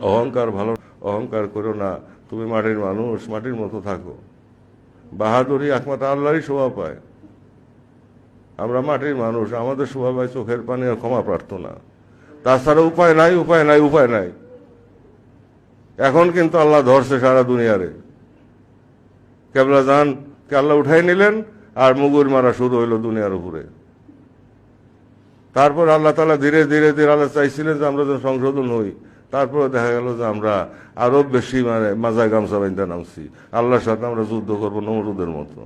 অহংকার ভালো, অহংকার করো না। তুমি মাটির মানুষ, মাটির মতো থাকো। বাহাদুরি একমাত্র আল্লাহরই শোভা পায়। আমরা মাটির মানুষ, আমাদের শোভা পায় চোখের পানি আর ক্ষমা প্রার্থনা। তাছাড়া উপায় নাই উপায় নাই উপায় নাই। এখন কিন্তু আল্লাহ ধরছে সারা দুনিয়ারে। কেবলা যান কে আল্লাহ উঠাই নিলেন আর মুগুর মারা শুরু হইল দুনিয়ার উপরে। তারপর আল্লাহ তালা ধীরে ধীরে ধীরে আল্লাহ চাইছিলেন যে আমরা যেন সংশোধন হই। তারপরে দেখা গেল যে আমরা আরও বেশি মানে মাজায় গামছা বাঁধতে নামছি। আল্লাহর সাথে আমরা যুদ্ধ করব নমরুদের মতো।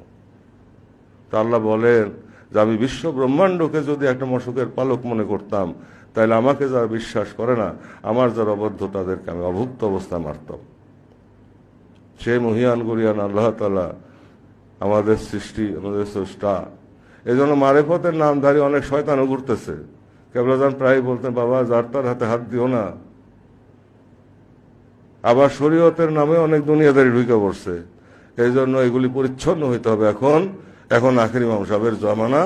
তা আল্লাহ বলেন যে আমি বিশ্ব ব্রহ্মাণ্ডকে যদি একটা মশকের পালক মনে করতাম, তাহলে আমাকে যারা বিশ্বাস করে না, আমার যারা অবদ্ধ, তাদেরকে আমি অভুক্ত অবস্থা মারতাম। সে মহিয়ান গরিয়ান আল্লাহ তালা আমাদের সৃষ্টি, আমাদের স্রষ্টা। এই জন্য মারেফতের নামধারী অনেক শয়তানও ঘুরতেছে। কেবলাজান প্রায় বলতেন, বাবা, যার তার হাতে হাত দিও না। আবার শরীয়তের নামে অনেক দুনিয়াদারি ঢুকে পড়ছে। এই জন্য এগুলি পরিচ্ছন্ন হইতে হবে এখন। এখন আখির ইমাম সাহেবের জমানা।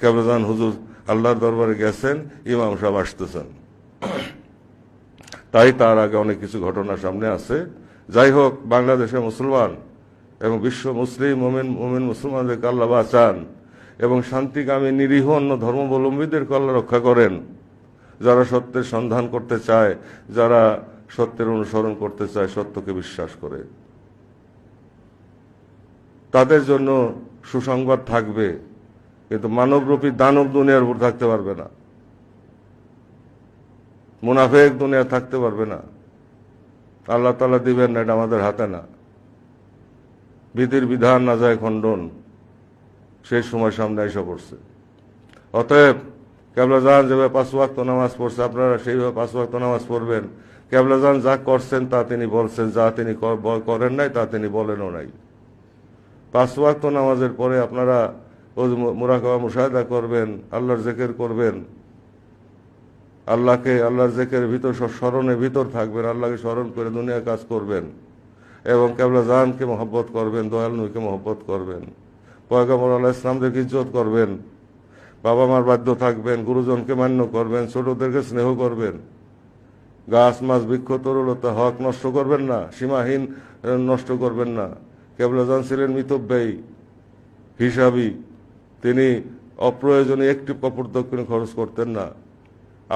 কেবলাজান হুজুর আল্লাহর দরবারে গেছেন, ইমাম সাহেব আসতেছেন। তাই তার আগে অনেক কিছু ঘটনা সামনে আছে। যাই হোক বাংলাদেশে মুসলমান এবং বিশ্ব মুসলিম, মোমেন মোমেন মুসলমানদেরকে আল্লাহ বাঁচান এবং শান্তিকামী, নিরীহ, অন্য ধর্মাবলম্বীদের আল্লাহ রক্ষা করেন। যারা সত্যের সন্ধান করতে চায়, যারা সত্যের অনুসরণ করতে চায়, সত্যকে বিশ্বাস করে। তাদের জন্য সুসংবাদ থাকবে, কিন্তু মানবরূপী দানব দুনিয়ার উপর থাকতে পারবে না। মুনাফেক দুনিয়া থাকতে পারবে না। আল্লাহ তালা দিবেন না, এটা আমাদের হাতে না। বিধির বিধান না যায় খণ্ডন, সেই সময় সামনে এসে পড়ছে। অতএব, কেবলা যান যেভাবে পাঁচ ওয়াক্ত নামাজ পড়ছে, আপনারা সেইভাবে পাঁচ ওয়াক্ত নামাজ পড়বেন। কেবলা যান যা করছেন তা তিনি বলছেন, যা তিনি করেন নাই তা তিনি বলেনও নাই। পাঁচ ওয়াক্ত নামাজের পরে আপনারা মুরাকাবা মুশাহেদা করবেন, আল্লাহর জেকের করবেন। আল্লাহকে, আল্লাহর জেকের ভিতর স- স্মরণের ভিতর থাকবেন, আল্লাহকে স্মরণ করে দুনিয়া কাজ করবেন। এবং কেবলা জানকে মহব্বত করবেন, দয়াল নবীকে মহব্বত করবেন। পয়গম্বর আল্লাহ ইসলামদেরকে ইজ্জত করবেন। বাবা মার বাধ্য থাকবেন, গুরুজনকে মান্য করবেন, ছোটদেরকে স্নেহ করবেন। গাছ মাছ বৃক্ষ তরুলতা হক নষ্ট করবেন না, সীমাহীন নষ্ট করবেন না। কেবলাজান ছিলেন মিতব্যয়ী হিসাবী, তিনি অপ্রয়োজনে একটি কপর দক্ষিণ খরচ করতেন না,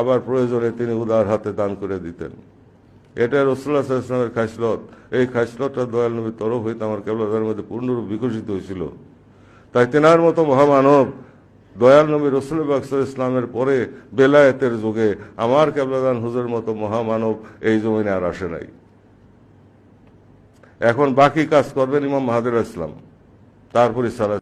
আবার প্রয়োজনে তিনি উদার হাতে দান করে দিতেন। এটা রসুল্লাহ ইসলামের খাইসলত এই খাইসলতটা দয়াল নবীর তরফ হইতে আমার কেবলাদার মধ্যে পূর্ণরূপ বিকশিত হয়েছিল। তাই তেনার মতো মহামানব দয়াল নবী রসুল ইসলামের পরে বেলায়েতের যুগে আমার কেবলাদান হুজুর মতো মহামানব এই জমিনে আর আসে নাই। এখন বাকি কাজ করবেন ইমাম মাহাদুর ইসলাম। তারপরে সারা